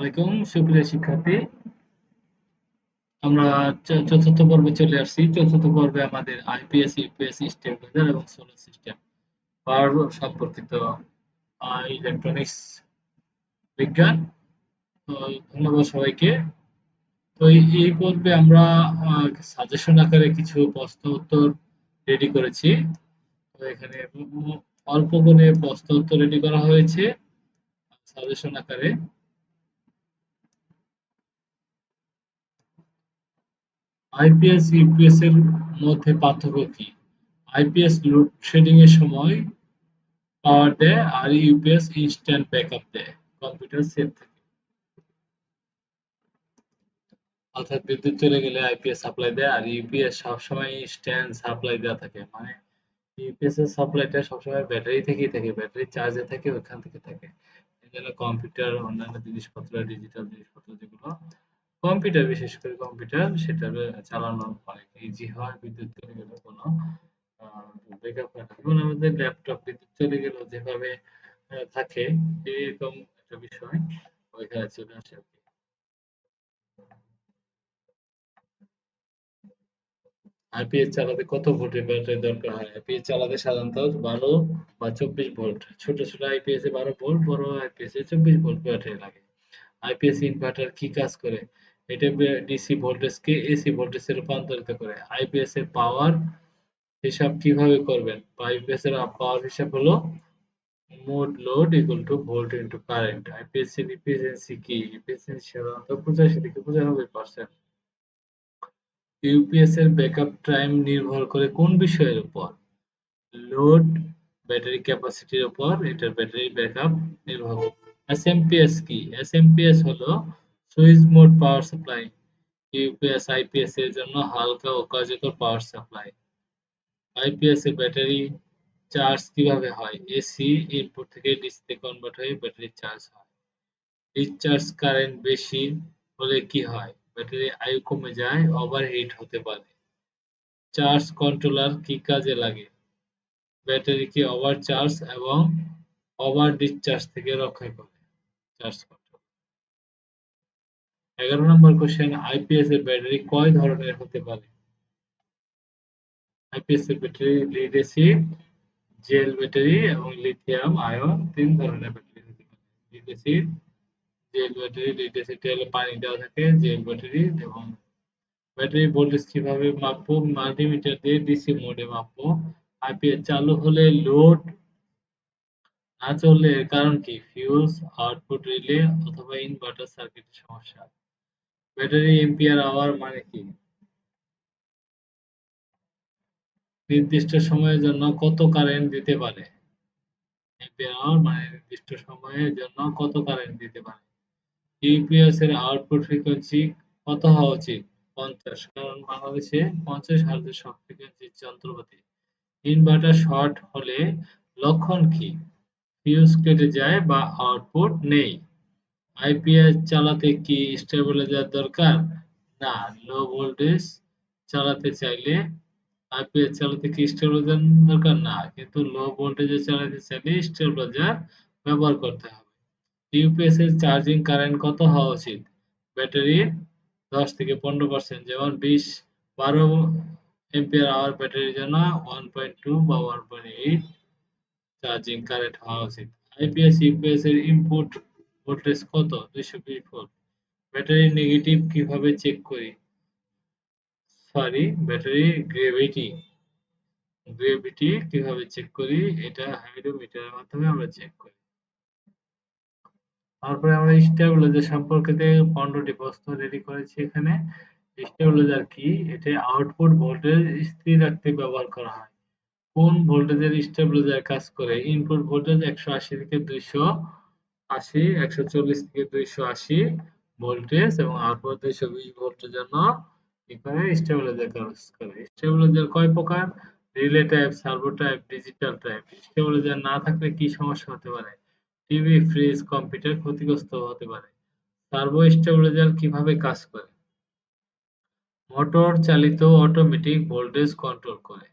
আলাইকুম, সুপ্রিয় শিক্ষার্থী। আমরা চতুর্থ পর্বে চলে আসছি। চতুর্থ পর্বে আমাদের আইপিএস ইউপিএস স্টেবিলাইজার এবং সোলার সিস্টেম পাওয়ার সম্পর্কিত ইলেকট্রনিক্স বিজ্ঞান। ধন্যবাদ সবাইকে। তো এই পর্বে আমরা সাজেশন আকারে কিছু প্রশ্ন উত্তর রেডি করেছি। এখানে অল্প করে প্রশ্ন উত্তর রেডি করা হয়েছে সাজেশন আকারে। আইপিএস ইউপিএস এর মধ্যে পার্থক্য কি? আইপিএস লোডশেডিং এর সময় পাওয়ার দেয় আর ইউপিএস ইনস্ট্যান্ট ব্যাকআপ দেয় কম্পিউটার সেভ থাকে। অর্থাৎ বিদ্যুৎ চলে গেলে আইপিএস সাপ্লাই দেয় আর ইউপিএস সবসময় ইনস্ট্যান্ট সাপ্লাই দেওয়া থাকে। মানে ইউপিএস এর সাপ্লাইটা সবসময় ব্যাটারি থেকেই থাকে ব্যাটারি চার্জে থাকে, ওখান থেকে থাকে। এই জন্য কম্পিউটার অন্যান্য জিনিসপত্র ডিজিটাল জিনিসপত্র যেগুলো কম্পিউটার, বিশেষ করে কম্পিউটার সেটা চালানো অনেক ইজি হয়, বিদ্যুৎ চলে গেলে কোনো ব্যাকআপ না। যেমন আমাদের ল্যাপটপ বিদ্যুৎ চলে গেলেও যেভাবে থাকে, এরকম একটা বিষয় ওইখানে চলে আসে আর। আইপিএস চালাতে কত ভোল্টের ব্যাটারি দরকার হয়? আইপিএস চালাতে সাধারণত বারো বা চব্বিশ ভোল্ট। ছোট ছোট আইপিএস এ বারো ভোল্ট, বড় আইপিএস এ চব্বিশ ভোল্ট ব্যাটারি লাগে। আইপিএস ইনভার্টার কি কাজ করে? এটা ডিসি ভোল্টেজকে এসি ভোল্টেজে রূপান্তরিত করে। আইপিএস এর পাওয়ার হিসাব কীভাবে করবেন? আইপিএস এর পাওয়ার হিসাব হলো mode load equal to volt into current IPS এর এফিসিয়েন্সি কি? এফিসিয়েন্সি সাধারণত পঁচাশি থেকে পঁচানব্বই পার্সেন্ট ইউপিএস এর ব্যাকআপ টাইম নির্ভর করে কোন বিষয়ের উপর? লোড ব্যাটারি ক্যাপাসিটির উপর, এটার ব্যাটারি ব্যাকআপ নির্ভর করে। এসএমপিএস কি? এসএমপিএস হলো switch mode power supply, UPS, IPS এর জন্য হালকা ও কার্যকর পাওয়ার সাপ্লাই। আইপিএস এর ব্যাটারি চার্জ কীভাবে হয়? এসি ইনপুট থেকে ডিসি তে কনভার্ট হয়ে ব্যাটারি চার্জ হয়। ডিসচার্জ কারেন্ট বেশি হলে কি হয়? ব্যাটারি আয়ু কমে যায় ওভারহিট হতে পারে। চার্জ কন্ট্রোলার কি কাজে লাগে? ব্যাটারিকে ওভার চার্জ এবং ওভার ডিসচার্জ থেকে রক্ষা করে। চার্জ এগারো নম্বর কোশ্চেন আইপিএস এর ব্যাটারি কয় ধরনের হতে পারে? আইপিএস এর battery lead acid gel battery এবং লিথিয়াম আয়ন তিন ধরনের ব্যাটারি হতে পারে। Lead acid gel battery lead acid হলে পানি দেওয়া থাকে জেল ব্যাটারি এবং ব্যাটারি ভোল্টেজ কীভাবে মাপবো? মাল্টিমিটার দিয়ে ডিসি মোডে মাপবো। আইপিএস চালু হলে লোড না চললে এর কারণ কি? ফিউজ আউটপুট রিলে অথবা ইনভার্টার সার্কিটের সমস্যা। ব্যাটারি এম্পিয়ার আওয়ার মানে কি? নির্দিষ্ট সময়ের জন্য কত কারেন্ট দিতে পারে? এম্পিয়ার আওয়ার মানে নির্দিষ্ট সময়ের জন্য কত কারেন্ট দিতে পারে? ইউপিএস এর আউটপুট ফ্রিকোয়েন্সি কত হওয়া উচিত? পঞ্চাশ। কারণ বাংলাদেশে পঞ্চাশ হার্জের সব ফ্রিকোয়েন্সির যন্ত্রপাতি। ইনভার্টার শর্ট হলে লক্ষণ কি? ফিউজ কেটে যায় বা আউটপুট নেই। আইপিএস চালাতে কি স্টেবিলাইজার দরকার? না, লো ভোল্টেজ চালাতে চাইলে আইপিএস চালাতে কি স্টেবিলাইজার দরকার? না, কিন্তু লো ভোল্টেজে চালাতে চাইলে স্টেবিলাইজার ব্যবহার করতে হবে। ইউপিএস এর চার্জিং কারেন্ট কত হওয়া উচিত? ব্যাটারির দশ থেকে পনেরো পার্সেন্ট, যেমন বিশ বারো এম্পিয়ার আওয়ার ব্যাটারির জন্য ওয়ান পয়েন্ট টু বা one point eight charging current হওয়া উচিত। আইপিএস ইউপিএস এর ইনপুট ভোল্টেজ কত? দুইশো বিশ ভোল্ট ব্যাটারি নেগেটিভ কীভাবে চেক করি? সরি ব্যাটারি গ্রেভিটি গ্রেভিটি কীভাবে চেক করি? এটা হাইড্রোমিটারের মাধ্যমে আমরা চেক করি। তারপরে আমরা স্টেবিলাইজার সম্পর্কে পনেরোটি প্রশ্ন রেডি করেছি এখানে। স্টেবিলাইজার কি? এটা আউটপুট ভোল্টেজ স্থির রাখতে ব্যবহার করা হয়। কোন ভোল্টেজের স্টেবিলাইজার কাজ করে? ইনপুট ভোল্টেজ একশো আশি থেকে দুইশো আশি, একশো চল্লিশ থেকে দুইশো আশি ভোল্টেজ এবং আউটপুট দুইশো বিশ ভোল্টের জন্য কি স্টেবিলাইজার কাজ করে। স্টেবিলাইজার কয় প্রকার? Relay type servo type digital type stabiliser না থাকলে কি সমস্যা হতে পারে? টিভি ফ্রিজ কম্পিউটার ক্ষতিগ্রস্ত হতে পারে। সার্ভো স্টেবিলাইজার কীভাবে কাজ করে? মোটর চালিত অটোমেটিক ভোল্টেজ কন্ট্রোল করে।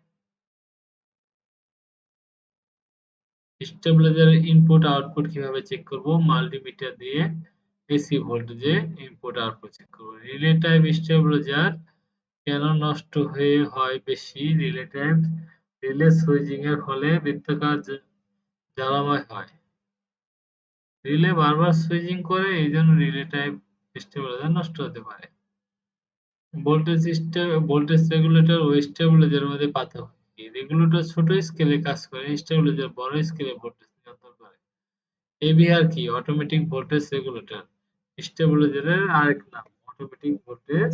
স্টেবিলাইজারের ইনপুট আউটপুট কীভাবে চেক করব? মাল্টিমিটার দিয়ে এসি ভোল্টেজে ইনপুট আউটপুট চেক করব। রিলে টাইপ স্টেবিলাইজার কেন নষ্ট হয়ে হয় বেশি? রিলে টাইপ রিলে সুইচিং এর ফলে বৃত্তাকার জ্বালাময় হয়। রিলে বারবার সুইচিং করে, এই জন্য রিলে টাইপ স্টেবিলাইজার নষ্ট হতে পারে। ভোল্টেজ ভোল্টেজ রেগুলেটর ও স্টেবিলাইজারের মধ্যে পার্থক্য কি রেগুলেটর ছোট স্কেলে কাজ করে স্টেবিলাইজার বড় স্কেলে ভোল্টেজ নিয়ন্ত্রণ করে। এবিআর কি? অটোমেটিক ভোল্টেজ রেগুলেটর স্টেবিলাইজারের আরেক নাম অটোমেটিক ভোল্টেজ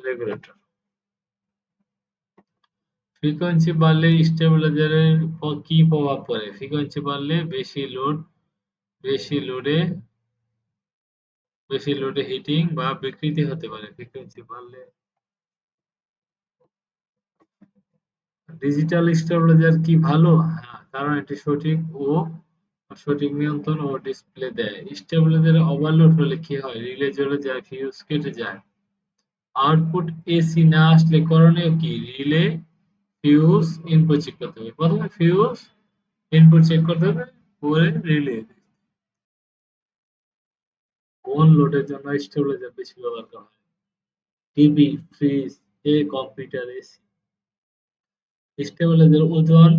রেগুলেটর ফ্রিকোয়েন্সি বাড়লে স্টেবিলাইজারের কি প্রভাব পড়ে? ফ্রিকোয়েন্সি বাড়লে বেশি লোড বেশি লোডে বেশি লোডে হিটিং বা বিকৃতি হতে পারে। ফ্রিকোয়েন্সি বাড়লে ডিজিটাল স্টেবিলাইজার কি ভালো? হ্যাঁ কারণ এটি সঠিক ও সঠিক নিয়ন্ত্রণ ও ডিসপ্লে দেয়। স্টেবিলাইজার ওভারলোড হলে কি হয়? রিলে জ্বলে যায় ফিউজ কেটে যায়। আউটপুট এসি না আসলে করণীয় কি? রিলে ফিউজ ইনপুট চেক করতে হবে। প্রথমে ফিউজ ইনপুট চেক করতে হবে, পরে রিলে কোন লোডের জন্য স্টেবিলাইজার বেশি ব্যবহার করা হয়? টিভি ফ্রিজ এ কম্পিউটার এসি স্টেবিলাইজার ওজন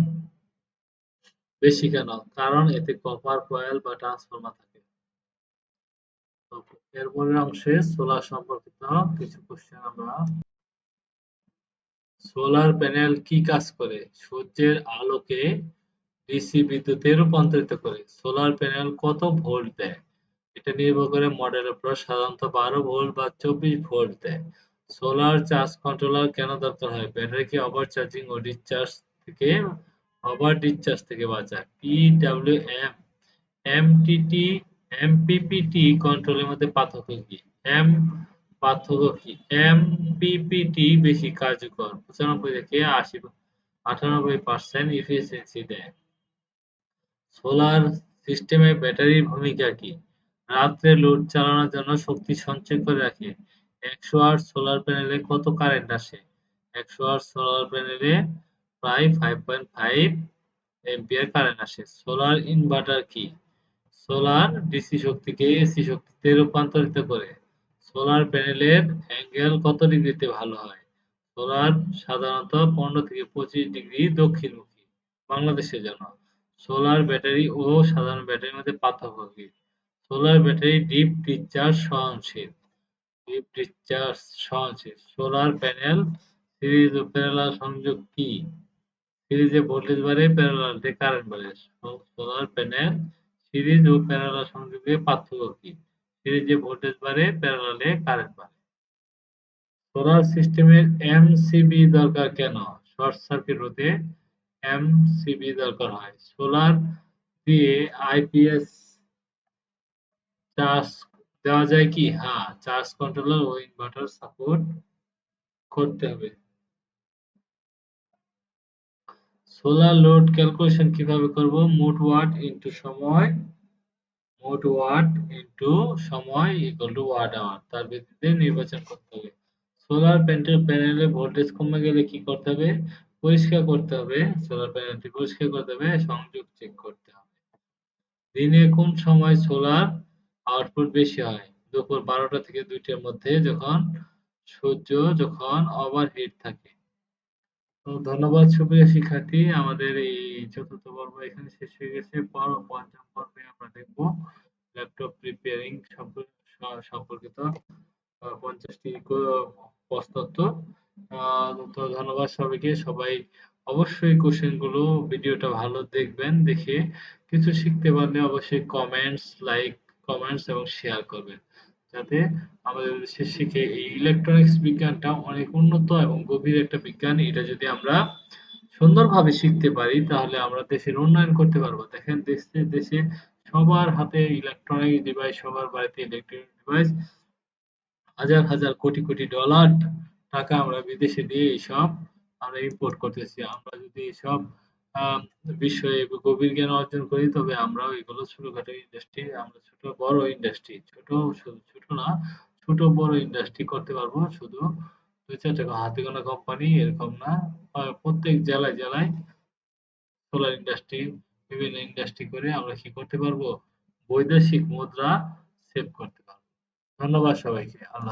বেশি কেন? কারণ এতে কপার কয়েল বা ট্রান্সফরমার থাকে। এরপরের অংশে সোলার সম্পর্কিত কিছু কোশ্চেন আমরা সোলার প্যানেল কি কাজ করে? সূর্যের আলোকে ডিসি বিদ্যুতে রূপান্তরিত করে। সোলার প্যানেল কত ভোল্ট দেয়? এটা নির্ভর করে মডেলের উপর। সাধারণত বারো ভোল্ট বা চব্বিশ ভোল্ট দেয়। সোলার চার্জ কন্ট্রোলার কেন দরকার হয়? ব্যাটারিকে ওভার চার্জিং ও ডিসচার্জ থেকে ওভার ডিসচার্জ থেকে বাঁচায়। পিডব্লিউএম এমটিটি এমপিপিটি কন্ট্রোলের মধ্যে পার্থক্য কি? এম পার্থক্য কি? এমপিপিটি বেশি কার্যকর। পঁচানব্বই থেকে আশি, আটানব্বই পার্সেন্ট ইফিসিয়েন্সি দেয়। সোলার সিস্টেমে ব্যাটারির ভূমিকা কি? রাত্রে লোড চালানোর জন্য শক্তি সঞ্চয় করে রাখে। একশো আট সোলার প্যানেলে কত কারেন্ট আসে? একশো আট সোলার প্যানেলে প্রায় five point five ampere current আসে। সোলার ইনভার্টার কি? সোলার ডিসি শক্তিকে এসি শক্তিতে রূপান্তরিত করে। সোলার প্যানেলের অ্যাঙ্গেল কত ডিগ্রিতে ভালো হয়? সোলার সাধারণত পনেরো থেকে পঁচিশ ডিগ্রি দক্ষিণমুখী, বাংলাদেশের জন্য। সোলার ব্যাটারি ও সাধারণ ব্যাটারির মধ্যে পার্থক্য কি? সোলার ব্যাটারি ডিপ ডিসচার্জ সহনশীল। ডিপ ডিসচার্জ সহনশীল সোলার প্যানেল সিরিজ ও প্যারালাল সংযোগ কি? সিরিজে ভোল্টেজ বাড়ে প্যারালালে কারেন্ট বাড়ে। সোলার প্যানেল সিরিজ ও প্যারালাল সংযোগে পার্থক্য কি? সিরিজে ভোল্টেজ বাড়ে প্যারালালে কারেন্ট বাড়ে। সোলার সিস্টেমের এমসিবি দরকার কেন? শর্ট সার্কিট রোধে এমসিবি দরকার হয়। সোলার দিয়ে আইপিএস চার্জ দেওয়া যায় কি? হ্যাঁ চার্জ কন্ট্রোলার ও ইনভার্টার সাপোর্ট করতে হবে। সোলার লোড ক্যালকুলেশন কীভাবে করব? মোট ওয়াট ইনটু সময়, মোট ওয়াট ইনটু সময় ইকুয়াল টু ওয়াট আওয়ার তার ভিত্তিতে নির্বাচন করতে হবে। সোলার প্যানেল প্যানেলে ভোল্টেজ কমে গেলে কি করতে হবে? পরিষ্কার করতে হবে। সোলার প্যানেলটি পরিষ্কার করতে হবে, সংযোগ চেক করতে হবে। দিনে কোন সময় সোলার আউটপুট বেশি হয়। দুপুর বারোটা থেকে দুইটার মধ্যে যখন সূর্য যখন ওভারহিট থাকে। তো ধন্যবাদ সুপ্রিয় শিক্ষার্থী, আমাদের এই চতুর্থ পর্ব এখানে শেষ হয়ে গেছে। পঞ্চম পর্বে আমরা দেখব ল্যাপটপ প্রিপেয়ারিং সম্পর্কিত পঞ্চাশটি প্রস্তত্ব তো ধন্যবাদ সবাইকে। সবাই অবশ্যই কোশ্চেনগুলো ভিডিওটা ভালো দেখবেন, দেখে কিছু শিখতে পারলে অবশ্যই কমেন্টস লাইক কমেন্টস এবং শেয়ার করবেন, যাতে আমাদের দেশে শিখে এই ইলেকট্রনিক্স বিজ্ঞানটা অনেক উন্নত এবং গভীর একটা বিজ্ঞান, এটা যদি আমরা সুন্দরভাবে শিখতে পারি, তাহলে আমরা দেশের উন্নয়ন করতে পারব। দেখেন, দেশে দেশে সবার হাতে ইলেকট্রনিক ডিভাইস সবার বাড়িতে ইলেকট্রনিক ডিভাইস হাজার হাজার কোটি কোটি ডলার টাকা আমরা বিদেশে দিয়ে এইসব আমরা ইম্পোর্ট করতেছি। আমরা যদি এইসব বিষয়ে গভীর জ্ঞান অর্জন করি, তবে আমরাও এগুলো ছোটখাটো ইন্ডাস্ট্রি আমরা ছোট বড় ইন্ডাস্ট্রি ছোট শুধু ছোট না, ছোট বড় ইন্ডাস্ট্রি করতে পারব, শুধু দুই চার টাকা হাতে গোনা কোম্পানি এরকম না প্রত্যেক জেলায় জেলায় সোলার ইন্ডাস্ট্রি বিভিন্ন ইন্ডাস্ট্রি করে আমরা কি করতে পারব? বৈদেশিক মুদ্রা সেভ করতে পারব। ধন্যবাদ সবাইকে, আল্লাহ